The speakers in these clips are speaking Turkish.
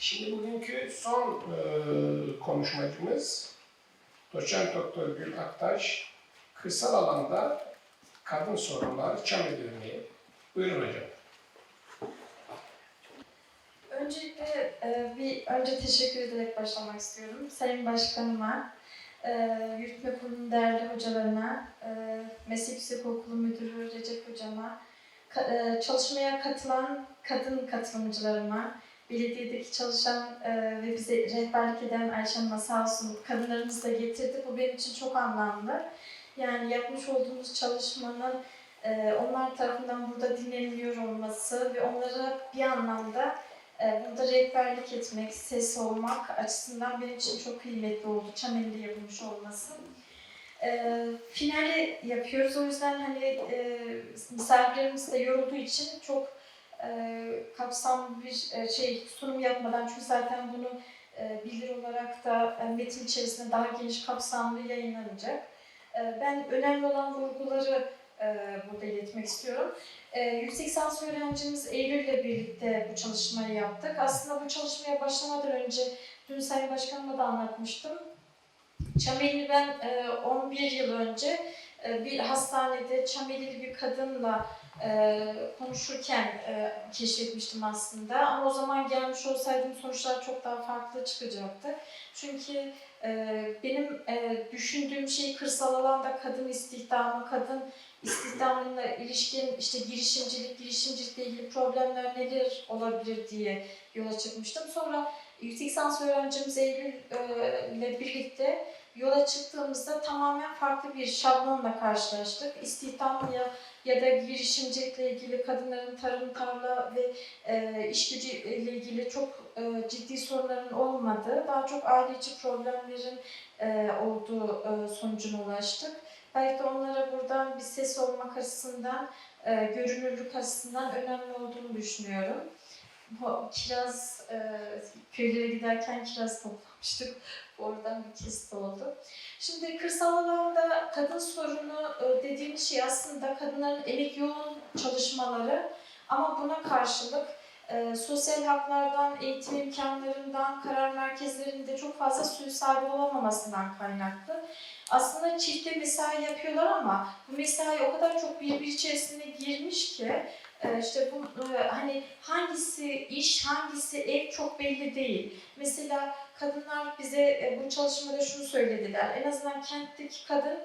Şimdi bugünkü son e, konuşmacımız Doçent Doktor Gül Aktaş, kırsal alanda kadın sorunları çam edilmeyi. Buyurun hocam. Öncelikle e, bir önce teşekkür ederek başlamak istiyorum. Sayın Başkanıma, e, yürütme kurulunun değerli hocalarına, e, Meslek Yüksekokulu Müdürü Recep Hocama, ka- e, çalışmaya katılan kadın katılımcılarıma, belediyedeki çalışan e, ve bize rehberlik eden Ayşe Hanım'a sağ olsun kadınlarımız da getirdi. Bu benim için çok anlamlı. Yani yapmış olduğumuz çalışmanın e, onlar tarafından burada dinleniliyor olması ve onlara bir anlamda ee, Burada rehberlik etmek, ses olmak açısından benim için çok kıymetli oldu. Çamenli yapılmış olması. Ee, finali yapıyoruz. O yüzden hani e, misafirlerimiz de yorulduğu için çok e, kapsamlı bir e, şey sunum yapmadan çünkü zaten bunu e, bildiri olarak da e, metin içerisinde daha geniş kapsamlı yayınlanacak. E, ben önemli olan vurguları e, burada iletmek istiyorum. Ee, yüksek lisans öğrencimiz Eylül ile birlikte bu çalışmayı yaptık. Aslında bu çalışmaya başlamadan önce dün Sayın Başkanıma da anlatmıştım. Çamelli ben e, 11 yıl önce e, bir hastanede Çamelili bir kadınla e, konuşurken e, keşfetmiştim aslında. Ama o zaman gelmiş olsaydım sonuçlar çok daha farklı çıkacaktı. Çünkü e, benim e, düşündüğüm şey kırsal alanda kadın istihdamı, kadın istihdamına ilişkin işte girişimcilik, girişimcilikle ilgili problemler neler olabilir diye yola çıkmıştım. Sonra yüksek lisans öğrencimiz Eylül e, ile birlikte yola çıktığımızda tamamen farklı bir şablonla karşılaştık. İstihdam ya, ya da girişimcilikle ilgili kadınların tarım, tarla ve e, iş gücü ile ilgili çok e, ciddi sorunların olmadığı, daha çok aile içi problemlerin e, olduğu e, sonucuna ulaştık. Belki de onlara buradan bir ses olmak açısından, e, görünürlük açısından önemli olduğunu düşünüyorum. Bu kiraz, e, köylere giderken kiraz toplamıştık. Oradan bir kesit oldu. Şimdi kırsal alanda kadın sorunu e, dediğimiz şey aslında kadınların emek yoğun çalışmaları ama buna karşılık e, sosyal haklardan, eğitim imkanlarından, karar merkezlerinde çok fazla söz sahibi olamamasından kaynaklı. Aslında çifte mesai yapıyorlar ama bu mesai o kadar çok birbiri içerisine girmiş ki e, işte bu e, hani hangisi iş, hangisi ev çok belli değil. Mesela kadınlar bize e, bu çalışmada şunu söylediler. En azından kentteki kadın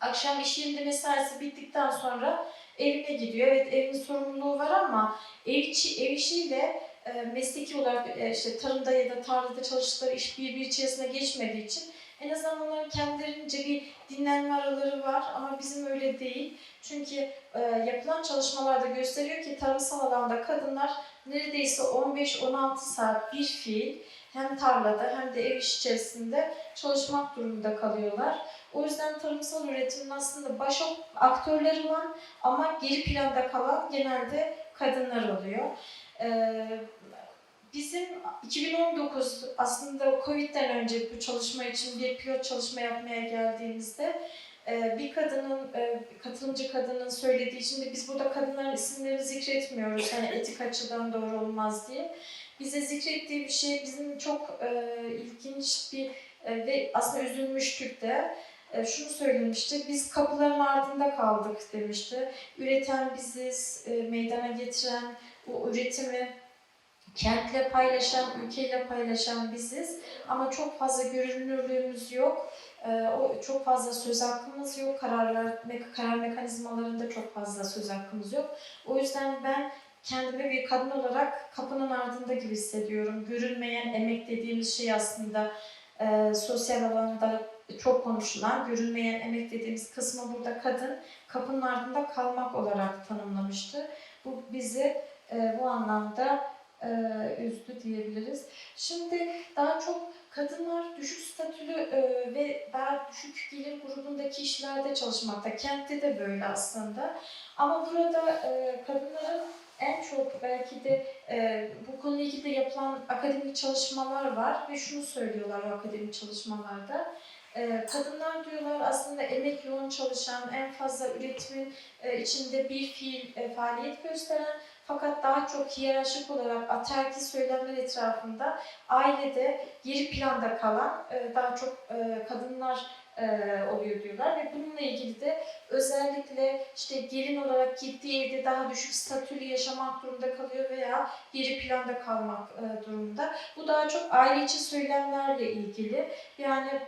akşam iş yerinde mesaisi bittikten sonra evine gidiyor. Evet evin sorumluluğu var ama ev, içi, ev işiyle e, mesleki olarak e, işte tarımda ya da tarlada çalıştıkları iş birbiri içerisine geçmediği için en azından onların kendilerince bir dinlenme araları var ama bizim öyle değil. Çünkü e, yapılan çalışmalarda gösteriyor ki tarımsal alanda kadınlar neredeyse 15-16 saat bir fiil hem tarlada hem de ev iş içerisinde çalışmak durumunda kalıyorlar. O yüzden tarımsal üretimin aslında baş aktörleri var ama geri planda kalan genelde kadınlar oluyor. Ee, bizim 2019 aslında Covid'den önce bu çalışma için bir pilot çalışma yapmaya geldiğimizde e, bir kadının, e, katılımcı kadının söylediği, şimdi biz burada kadınların isimlerini zikretmiyoruz hani etik açıdan doğru olmaz diye. Bize zikrettiği bir şey bizim çok e, ilginç bir e, ve aslında üzülmüştük de e, şunu söylemişti, biz kapıların ardında kaldık demişti. Üreten biziz, e, meydana getiren, bu üretimi kentle paylaşan, ülkeyle paylaşan biziz. Ama çok fazla görünürlüğümüz yok. E, o çok fazla söz hakkımız yok. Kararlar, karar mekanizmalarında çok fazla söz hakkımız yok. O yüzden ben kendimi bir kadın olarak kapının ardında gibi hissediyorum. Görünmeyen emek dediğimiz şey aslında e, sosyal alanda çok konuşulan, görünmeyen emek dediğimiz kısmı burada kadın kapının ardında kalmak olarak tanımlamıştı. Bu bizi e, bu anlamda e, üzdü diyebiliriz. Şimdi daha çok kadınlar düşük statülü e, ve daha düşük gelir grubundaki işlerde çalışmakta. Kentte de böyle aslında. Ama burada e, kadınların en çok belki de e, bu konuyla ilgili yapılan akademik çalışmalar var ve şunu söylüyorlar o akademik çalışmalarda. E, kadınlar diyorlar aslında emek yoğun çalışan, en fazla üretimin e, içinde bir fiil e, faaliyet gösteren Fakat daha çok hiyerarşik olarak ataerkil söylemler etrafında ailede geri planda kalan e, daha çok e, kadınlar e, oluyor diyorlar ve bununla ilgili de özellikle işte gelin olarak gittiği evde daha düşük statülü yaşamak durumunda kalıyor veya geri planda kalmak durumunda. Bu daha çok aile içi söylemlerle ilgili. Yani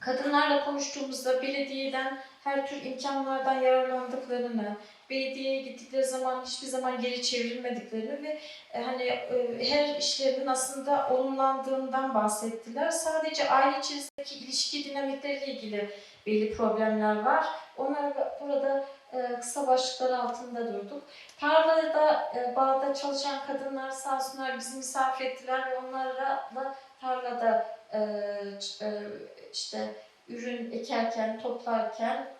kadınlarla konuştuğumuzda belediyeden her tür imkanlardan yararlandıklarını, belediyeye gittikleri zaman hiçbir zaman geri çevrilmediklerini ve e, hani e, her işlerinin aslında olumlandığından bahsettiler. Sadece aile içerisindeki ilişki dinamikleriyle ilgili belli problemler var. Onları da burada e, kısa başlıklar altında durduk. Tarlada, bağda çalışan kadınlar sağ olsunlar bizi misafir ettiler ve onlarla da tarlada işte ürün ekerken, toplarken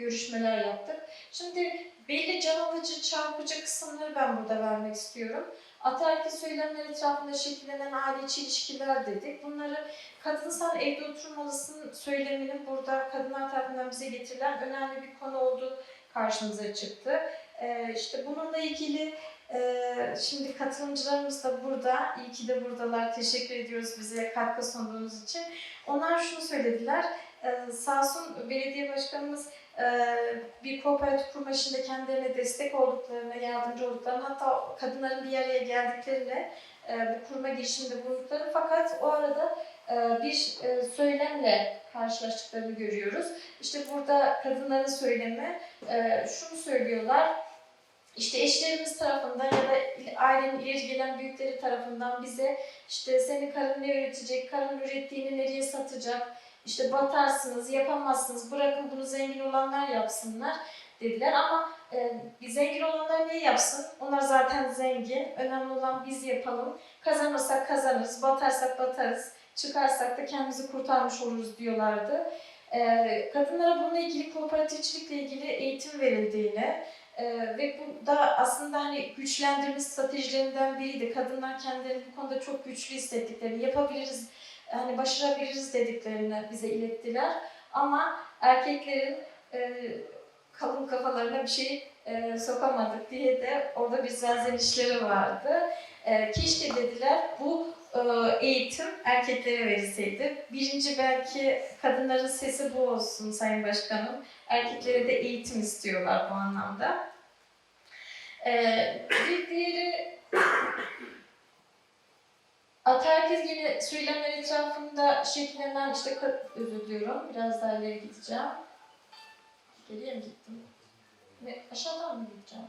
görüşmeler yaptık. Şimdi belli can alıcı, çarpıcı kısımları ben burada vermek istiyorum. Ataerkil söylemler etrafında şekillenen aile içi ilişkiler dedik. Bunları kadınsal evde oturmalısın söyleminin burada kadınlar tarafından bize getirilen önemli bir konu olduğu karşımıza çıktı. Ee, işte bununla ilgili e, şimdi katılımcılarımız da burada. İyi ki de buradalar. Teşekkür ediyoruz bize katkı sunduğunuz için. Onlar şunu söylediler. Ee, sağ olsun belediye başkanımız bir kooperatif kurma işinde kendilerine destek olduklarını, yardımcı olduklarını, hatta kadınların bir araya geldiklerini, e, bu kurma girişiminde bulunduklarını fakat o arada e, bir e, söylemle karşılaştıklarını görüyoruz. İşte burada kadınların söylemi şunu söylüyorlar. İşte eşlerimiz tarafından ya da ailenin ileri gelen büyükleri tarafından bize işte senin karın ne üretecek, karın ürettiğini nereye satacak, işte batarsınız, yapamazsınız, bırakın bunu zengin olanlar yapsınlar dediler. Ama e, zengin olanlar ne yapsın? Onlar zaten zengin. Önemli olan biz yapalım. Kazanırsak kazanırız, batarsak batarız, çıkarsak da kendimizi kurtarmış oluruz diyorlardı. E, kadınlara bununla ilgili kooperatifçilikle ilgili eğitim verildiğini e, ve bu da aslında hani güçlendirme stratejilerinden biriydi. Kadınlar kendilerini bu konuda çok güçlü hissettiklerini, yapabiliriz, hani başarabiliriz dediklerini bize ilettiler. Ama erkeklerin e, kalın kafalarına bir şey e, sokamadık diye de orada bir serzenişleri vardı. E, keşke dediler bu e, eğitim erkeklere verilseydi. Birinci belki kadınların sesi bu olsun Sayın Başkanım. Erkeklere de eğitim istiyorlar bu anlamda. E, bir diğeri Ataerkil yine söylemler etrafında şekillenen işte özür diliyorum. Biraz daha ileri gideceğim. Geriye mi gittim? Ve aşağıdan mı gideceğim?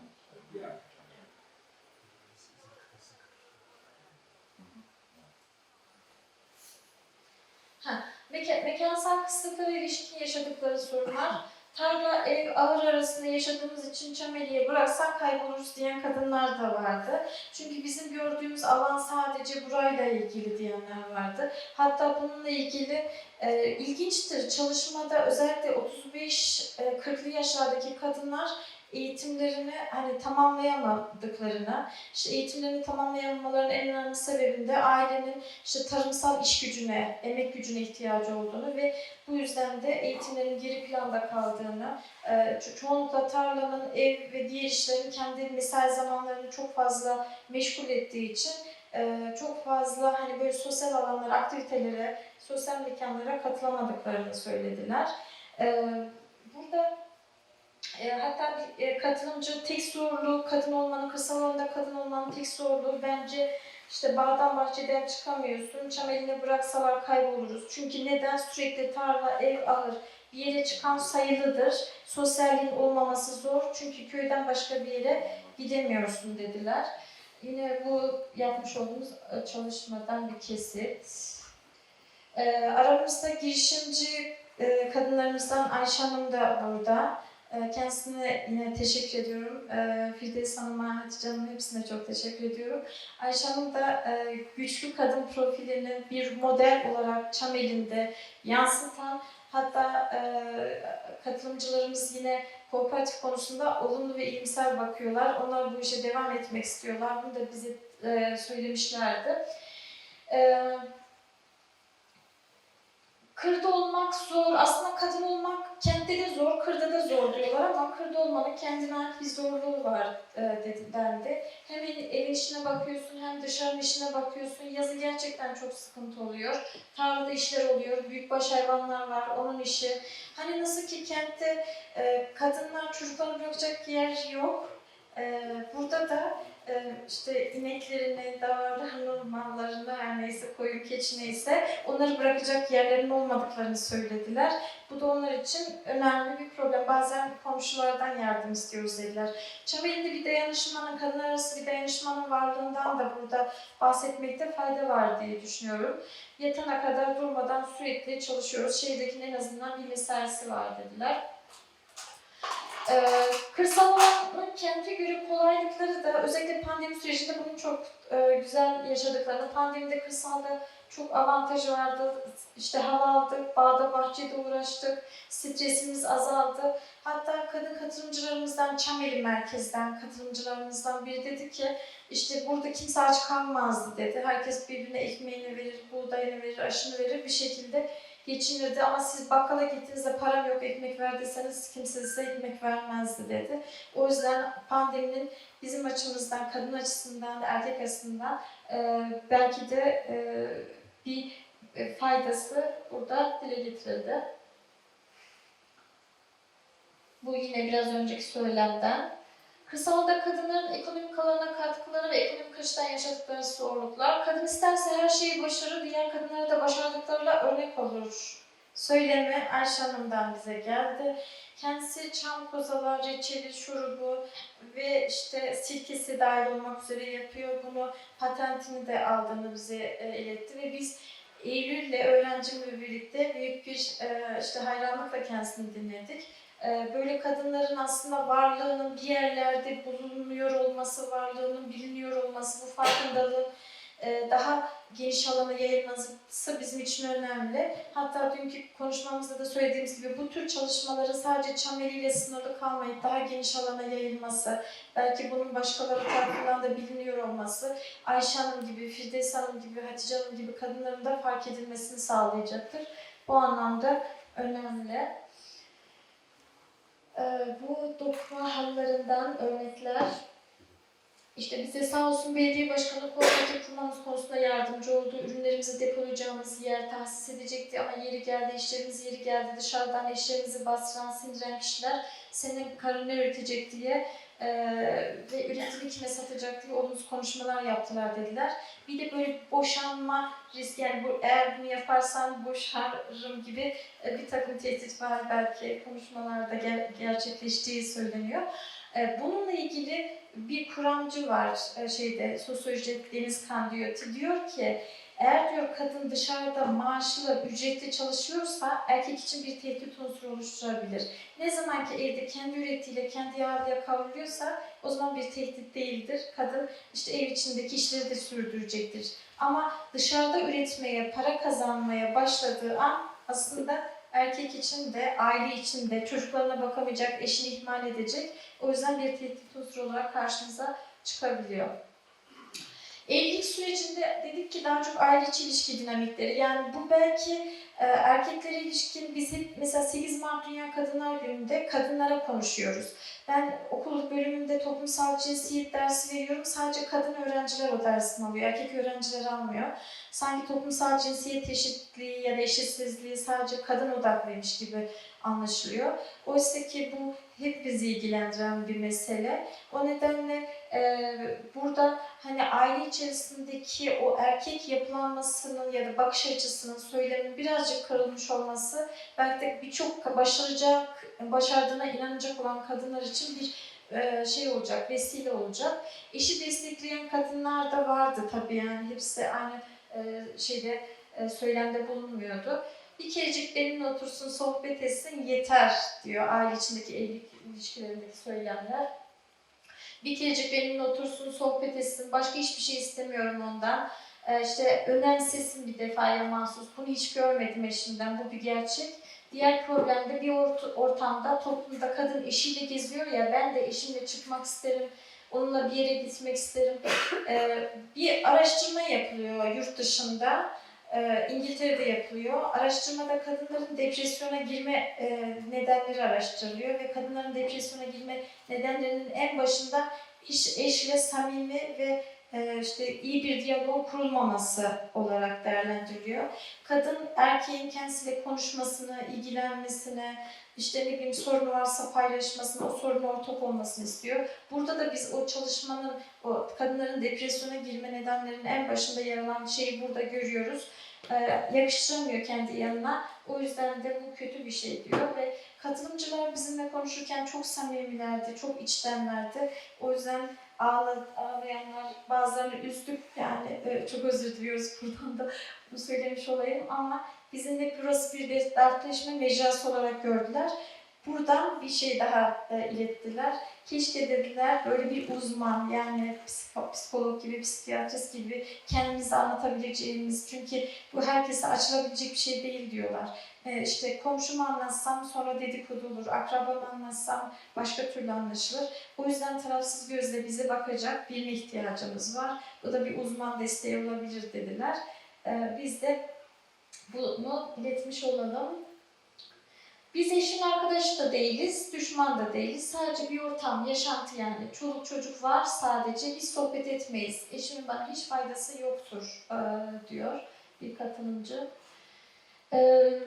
Meka- mekansal kısıtlara ilişkin yaşadıkları sorunlar. Tarla, ev, ahır arasında yaşadığımız için çameliye bıraksak kayboluruz diyen kadınlar da vardı. Çünkü bizim gördüğümüz alan sadece burayla ilgili diyenler vardı. Hatta bununla ilgili e, ilginçtir. Çalışmada özellikle 35-40'lı yaşlardaki kadınlar eğitimlerini hani tamamlayamadıklarını, işte eğitimlerini tamamlayamamalarının en önemli sebebinde ailenin işte tarımsal iş gücüne, emek gücüne ihtiyacı olduğunu ve bu yüzden de eğitimlerin geri planda kaldığını, ço- çoğunlukla tarlanın, ev ve diğer işlerin kendi mesai zamanlarını çok fazla meşgul ettiği için çok fazla hani böyle sosyal alanlara, aktivitelere, sosyal mekanlara katılamadıklarını söylediler. Burada e, hatta e, katılımcı tek zorluğu kadın olmanın, kırsal kadın olmanın tek zorluğu bence işte bağdan bahçeden çıkamıyorsun, çam eline bıraksalar kayboluruz. Çünkü neden? Sürekli tarla, ev, ahır bir yere çıkan sayılıdır. Sosyalliğin olmaması zor çünkü köyden başka bir yere gidemiyorsun dediler. Yine bu yapmış olduğumuz e, çalışmadan bir kesit. E, aramızda girişimci e, kadınlarımızdan Ayşe Hanım da burada. E, Kendisine yine teşekkür ediyorum. E, Firdevs Hanım'a, Hatice Hanım'a hepsine çok teşekkür ediyorum. Ayşe Hanım da e, güçlü kadın profilini bir model olarak çam elinde yansıtan hatta e, katılımcılarımız yine kooperatif konusunda olumlu ve iyimser bakıyorlar. Onlar bu işe devam etmek istiyorlar. Bunu da bize e, söylemişlerdi. E, Kırda olmak zor. Aslında kadın olmak kentte de zor, kırda da zor diyorlar ama kırda olmanın kendine ait bir zorluğu var e, dedi dendi. Hem ev- işine bakıyorsun hem dışarının işine bakıyorsun. Yazın gerçekten çok sıkıntı oluyor. Tarlada işler oluyor, büyükbaş hayvanlar var, onun işi. Hani nasıl ki kentte e, kadınlar çocuklarını bırakacak yer yok. E, burada da işte ineklerini, davarlarını, mallarını her neyse koyun keçi neyse onları bırakacak yerlerin olmadıklarını söylediler. Bu da onlar için önemli bir problem. Bazen komşulardan yardım istiyoruz dediler. Çameli'de bir dayanışmanın, kadın arası bir dayanışmanın varlığından da burada bahsetmekte fayda var diye düşünüyorum. Yatana kadar durmadan sürekli çalışıyoruz. Şehirdekinin en azından bir mesaisi var dediler. Ee, kırsal alanın kente göre kolaylıkları da özellikle pandemi sürecinde bunu çok e, güzel yaşadıklarını, pandemide kırsalda çok avantajı vardı. İşte hava aldık, bağda bahçede uğraştık, stresimiz azaldı. Hatta kadın katılımcılarımızdan, Çameli merkezden katılımcılarımızdan biri dedi ki işte burada kimse aç kalmazdı dedi. Herkes birbirine ekmeğini verir, buğdayını verir, aşını verir bir şekilde geçinirdi. Ama siz bakkala gittiğinizde param yok ekmek ver deseniz kimse size ekmek vermezdi dedi. O yüzden pandeminin bizim açımızdan, kadın açısından, erkek açısından e, belki de e, bir e, faydası burada dile getirildi. Bu yine biraz önceki söylemden. Kırsalda kadınların ekonomik alanına katkıları ve ekonomik açıdan yaşadıkları zorluklar. Kadın isterse her şeyi başarır, diğer kadınlara da başardıklarıyla örnek olur. Söylemi Ayşe Hanım'dan bize geldi. Kendisi çam kozalar, reçeli, şurubu ve işte sirkesi dahil olmak üzere yapıyor. Bunu patentini de aldığını bize e, iletti ve biz Eylül'le öğrencimle birlikte büyük bir e, işte hayranlıkla kendisini dinledik. E, Böyle kadınların aslında varlığının bir yerlerde bulunuyor olması, varlığının biliniyor olması, bu farkındalığın e, daha geniş alana yayılması bizim için önemli. Hatta dünkü konuşmamızda da söylediğimiz gibi bu tür çalışmaları sadece Çameli ile sınırlı kalmayıp daha geniş alana yayılması, belki bunun başkaları tarafından da biliniyor olması, Ayşe Hanım gibi, Firdevs Hanım gibi, Hatice Hanım gibi kadınların da fark edilmesini sağlayacaktır. Bu anlamda önemli. Ee, bu dokuma halılarından örnekler. İşte bize sağ olsun belediye başkanı kooperatif kurmamız konusunda yardımcı oldu. Ürünlerimizi depolayacağımız yer tahsis edecekti ama yeri geldi, işlerimiz yeri geldi. Dışarıdan eşlerimizi bastıran, sindiren kişiler senin karın ne üretecek diye ve üretimi kime satacak diye olumsuz konuşmalar yaptılar dediler. Bir de böyle boşanma riski yani bu, eğer bunu yaparsan boşarım gibi bir takım tehdit var belki konuşmalarda ger- gerçekleştiği söyleniyor. Bununla ilgili bir kuramcı var şeyde sosyolojide Deniz Kandiyoti diyor ki eğer diyor kadın dışarıda maaşlı, ücretli çalışıyorsa erkek için bir tehdit unsuru oluşturabilir. Ne zaman ki evde kendi ürettiğiyle kendi yağlıya kavruluyorsa o zaman bir tehdit değildir. Kadın işte ev içindeki işleri de sürdürecektir. Ama dışarıda üretmeye, para kazanmaya başladığı an aslında erkek için de, aile için de çocuklarına bakamayacak, eşini ihmal edecek. O yüzden bir tehdit unsuru olarak karşımıza çıkabiliyor. Evlilik sürecinde dedik ki daha çok aile içi ilişki dinamikleri. Yani bu belki e, erkeklere ilişkin biz hep mesela 8 Mart Dünya Kadınlar Günü'nde kadınlara konuşuyoruz. Ben okul bölümünde toplumsal cinsiyet dersi veriyorum. Sadece kadın öğrenciler o dersini alıyor. Erkek öğrenciler almıyor. Sanki toplumsal cinsiyet eşitliği ya da eşitsizliği sadece kadın odaklıymış gibi anlaşılıyor. Oysa ki bu hep bizi ilgilendiren bir mesele. O nedenle e, burada hani aile içerisindeki o erkek yapılanmasının ya da bakış açısının, söylemin birazcık kırılmış olması belki de birçok başaracak, başardığına inanacak olan kadınlar için bir e, şey olacak, vesile olacak. Eşi destekleyen kadınlar da vardı tabii yani hepsi aynı e, şeyde e, söylemde bulunmuyordu. Bir kerecik benimle otursun, sohbet etsin yeter diyor aile içindeki evlilik ilişkilerindeki söylemler. Bir kerecik benimle otursun, sohbet etsin, başka hiçbir şey istemiyorum ondan. Ee, işte önemsesin bir defaya mahsus. Bunu hiç görmedim eşimden, bu bir gerçek. Diğer problem de bir ort- ortamda, toplumda kadın eşiyle geziyor ya, ben de eşimle çıkmak isterim, onunla bir yere gitmek isterim. Ee, bir araştırma yapılıyor yurt dışında. E, İngiltere'de yapılıyor. Araştırmada kadınların depresyona girme e, nedenleri araştırılıyor ve kadınların depresyona girme nedenlerinin en başında iş, eşle samimi ve e, işte iyi bir diyalog kurulmaması olarak değerlendiriliyor. Kadın erkeğin kendisiyle konuşmasını, ilgilenmesini, işte ne bileyim sorunu varsa paylaşmasını, o soruna ortak olmasını istiyor. Burada da biz o çalışmanın, o kadınların depresyona girme nedenlerinin en başında yer alan şeyi burada görüyoruz. Ee, yakıştıramıyor kendi yanına. O yüzden de bu kötü bir şey diyor ve katılımcılar bizimle konuşurken çok samimilerdi, çok içtenlerdi. O yüzden ağla, ağlayanlar bazılarını üzdük yani e, çok özür diliyoruz buradan da bunu söylemiş olayım ama bizimle burası bir dertleşme mecrası olarak gördüler. Buradan bir şey daha e, ilettiler. Keşke dediler böyle bir uzman yani psiko- psikolog gibi, psikiyatrist gibi kendimizi anlatabileceğimiz çünkü bu herkese açılabilecek bir şey değil diyorlar. E, işte komşumu anlatsam sonra dedikodu olur, akrabamı anlatsam başka türlü anlaşılır. O yüzden tarafsız gözle bize bakacak birine ihtiyacımız var. Bu da bir uzman desteği olabilir dediler. E, biz de bunu iletmiş olalım. Biz eşin arkadaşı da değiliz, düşman da değiliz. Sadece bir ortam, yaşantı yani. Çoluk çocuk var sadece. Biz sohbet etmeyiz. Eşimin bana hiç faydası yoktur eee, diyor bir katılımcı. Eee,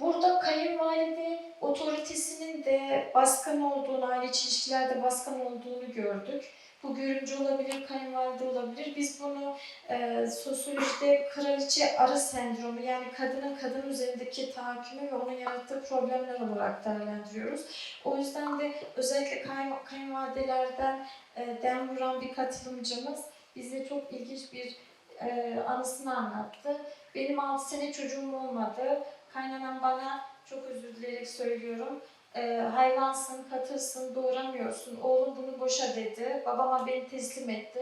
Burada kayınvalide otoritesinin de baskın olduğunu, aile içi ilişkilerde baskın olduğunu gördük. Bu görümcü olabilir, kayınvalide olabilir. Biz bunu e, sosyolojide kraliçe arı sendromu yani kadının kadın üzerindeki tahakkümü ve onun yarattığı problemler olarak değerlendiriyoruz. O yüzden de özellikle kayın, kayınvalidelerden e, dem vuran bir katılımcımız bize çok ilginç bir e, anısını anlattı. Benim 6 sene çocuğum olmadı. Kaynanam bana çok özür dileyerek söylüyorum. E, hayvansın, katırsın, doğuramıyorsun. Oğlum bunu boşa dedi. Babama beni teslim etti.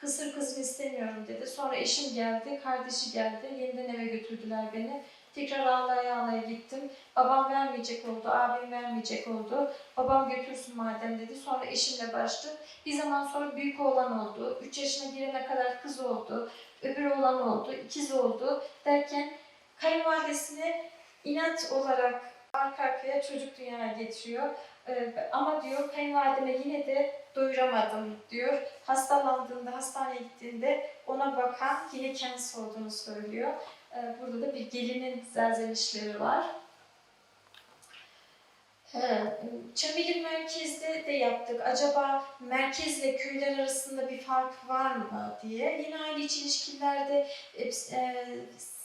Kısır kızını istemiyorum dedi. Sonra eşim geldi, kardeşi geldi. Yeniden eve götürdüler beni. Tekrar ağlaya ağlaya gittim. Babam vermeyecek oldu, abim vermeyecek oldu. Babam götürsün madem dedi. Sonra eşimle barıştık. Bir zaman sonra büyük oğlan oldu. 3 yaşına girene kadar kız oldu. Öbür oğlan oldu, ikiz oldu derken kayınvalidesine inat olarak arka arkaya çocuk dünyaya getiriyor. Ee, ama diyor kayınvalideme yine de doyuramadım diyor. Hastalandığında, hastaneye gittiğinde ona bakan yine kendisi olduğunu söylüyor. Ee, burada da bir gelinin zelzelişleri var. Ee, Çamil'in merkezde de yaptık. Acaba merkezle köyler arasında bir fark var mı diye. Yine aile içi ilişkilerde e, e,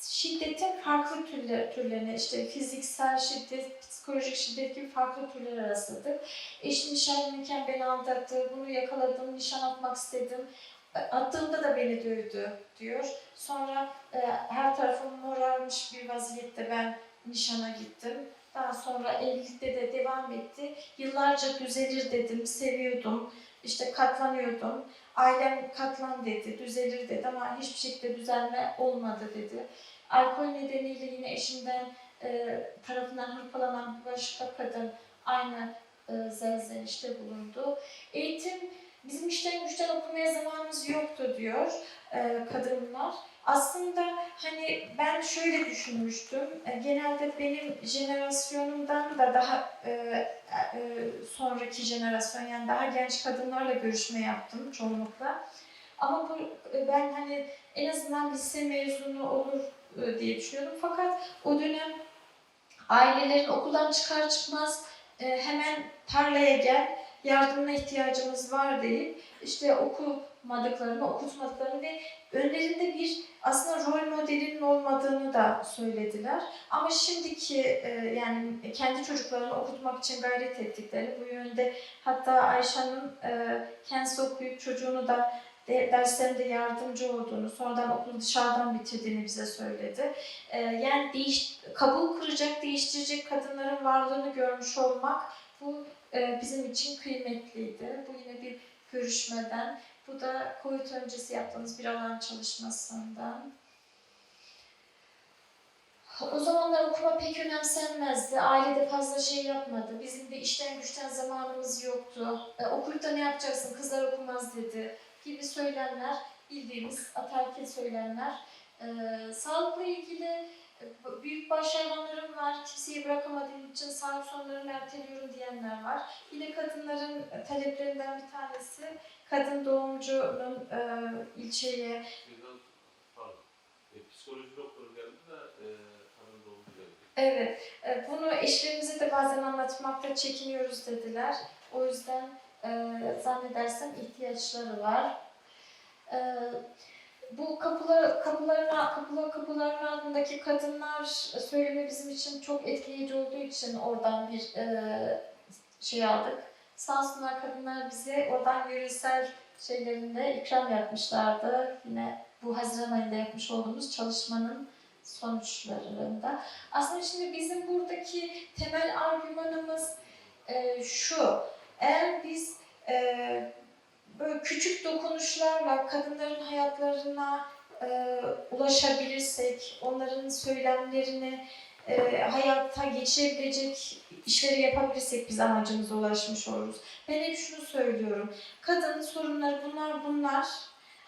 şiddetin farklı türler, türlerine işte fiziksel şiddet, psikolojik şiddet gibi farklı türlere rastladık. Eşim nişanlıyken beni aldattı, bunu yakaladım, nişan atmak istedim. Attığımda da beni dövdü diyor. Sonra e, her tarafım morarmış bir vaziyette ben nişana gittim. Daha sonra evlilikte de devam etti. Yıllarca düzelir dedim, seviyordum. İşte katlanıyordum. Ailem katlan dedi, düzelir dedi ama hiçbir şekilde düzelme olmadı dedi. Alkol nedeniyle yine eşimden e, tarafından hırpalanan başka kadın aynı e, zelzenişte bulundu. Eğitim bizim işten güçten okumaya zamanımız yoktu diyor e, kadınlar. Aslında hani ben şöyle düşünmüştüm. E, genelde benim jenerasyonumdan da daha e, e, sonraki jenerasyon yani daha genç kadınlarla görüşme yaptım çoğunlukla. Ama bu e, ben hani en azından lise mezunu olur e, diye düşünüyordum. Fakat o dönem ailelerin okuldan çıkar çıkmaz e, hemen tarlaya gel, yardımına ihtiyacımız var deyip işte okumadıklarını, okutmadıklarını ve önlerinde bir aslında rol modelinin olmadığını da söylediler. Ama şimdiki e, yani kendi çocuklarını okutmak için gayret ettikleri bu yönde hatta Ayşe'nin e, kendisi okuyup çocuğunu da de, derslerinde yardımcı olduğunu, sonradan okulu dışarıdan bitirdiğini bize söyledi. E, yani değiş, kabul kıracak, değiştirecek kadınların varlığını görmüş olmak bu bizim için kıymetliydi. Bu yine bir görüşmeden. Bu da COVID öncesi yaptığımız bir alan çalışmasından. O zamanlar okuma pek önemsenmezdi. Ailede fazla şey yapmadı. Bizim de işten güçten zamanımız yoktu. E, okuyup da ne yapacaksın? Kızlar okumaz dedi gibi söylemler, bildiğimiz ataerkil söylemler. Ee, sağlıkla ilgili e, büyük baş hayvanlarım var. Kimseyi bırakamadığım için sağlık sorunlarımı erteliyorum diyenler var. Yine kadınların taleplerinden bir tanesi kadın doğumcunun e, ilçeye pardon. E, psikoloji doktoru geldi de e, kadın doğumcu geldi. Evet, e, bunu eşlerimize de bazen anlatmakta çekiniyoruz dediler. O yüzden e, zannedersem ihtiyaçları var. E, bu kapılar, kapıların, kapılar, kapıların ardındaki kadınlar söylemi bizim için çok etkileyici olduğu için oradan bir e, şey aldık. Sağ olsunlar kadınlar bize oradan yöresel şeylerinde ikram yapmışlardı. Yine bu Haziran ayında yapmış olduğumuz çalışmanın sonuçlarında. Aslında şimdi bizim buradaki temel argümanımız e, şu. Eğer biz e, böyle küçük dokunuşlarla kadınların hayatlarına e, ulaşabilirsek, onların söylemlerini e, hayata geçirebilecek işleri yapabilirsek biz amacımıza ulaşmış oluruz. Ben hep şunu söylüyorum. Kadın sorunları bunlar bunlar.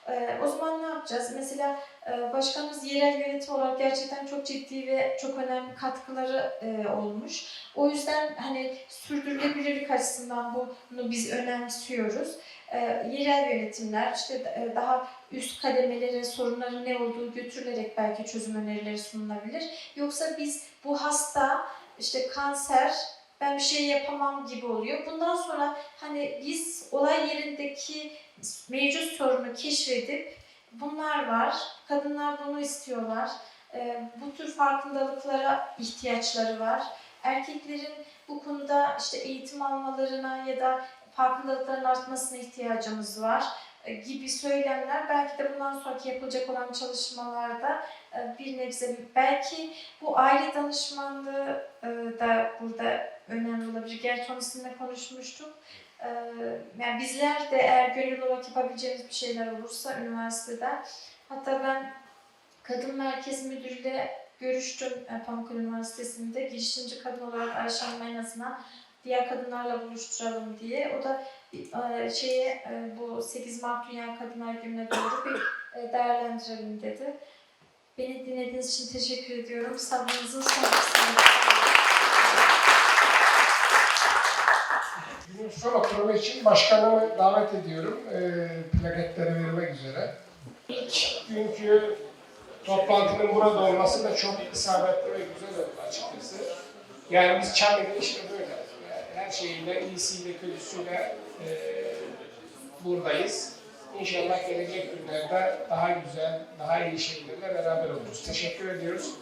E, o zaman ne yapacağız? Mesela ee, Başkanımız yerel yönetim olarak gerçekten çok ciddi ve çok önemli katkıları e, olmuş. O yüzden hani sürdürülebilirlik açısından bunu biz önemsiyoruz. Ee, yerel yönetimler işte e, daha üst kademelere sorunların ne olduğu götürülerek belki çözüm önerileri sunulabilir. Yoksa biz bu hasta işte kanser ben bir şey yapamam gibi oluyor. Bundan sonra hani biz olay yerindeki mevcut sorunu keşfedip bunlar var. Kadınlar bunu istiyorlar. Ee, bu tür farkındalıklara ihtiyaçları var. Erkeklerin bu konuda işte eğitim almalarına ya da farkındalıkların artmasına ihtiyacımız var gibi söylemler belki de bundan sonraki yapılacak olan çalışmalarda e, bir nebze belki bu aile danışmanlığı e, da burada önemli olabilir. Gerçi onu sizinle konuşmuştuk. E, Yani bizler de eğer gönüllü olarak yapabileceğimiz bir şeyler olursa üniversitede hatta ben Kadın Merkez Müdürü'yle görüştüm e, Pamukkale Üniversitesi'nde girişimci kadın olarak Ayşe azından diğer kadınlarla buluşturalım diye. O da e, şeye e, bu 8 Mart Dünya Kadınlar Günü'ne doğru bir e, değerlendirelim dedi. Beni dinlediğiniz için teşekkür ediyorum. Sabrınızın Günün son oturumu için başkanımı davet ediyorum. E, plaketleri vermek üzere. İlk günkü toplantının burada olması da çok isabetli ve güzel oldu açıkçası. Yani biz Çamlı'da işte böyle. Şeyiyle, iyisiyle, kötüsüyle e, buradayız. İnşallah gelecek günlerde daha güzel, daha iyi şekilde beraber oluruz. Teşekkür ediyoruz.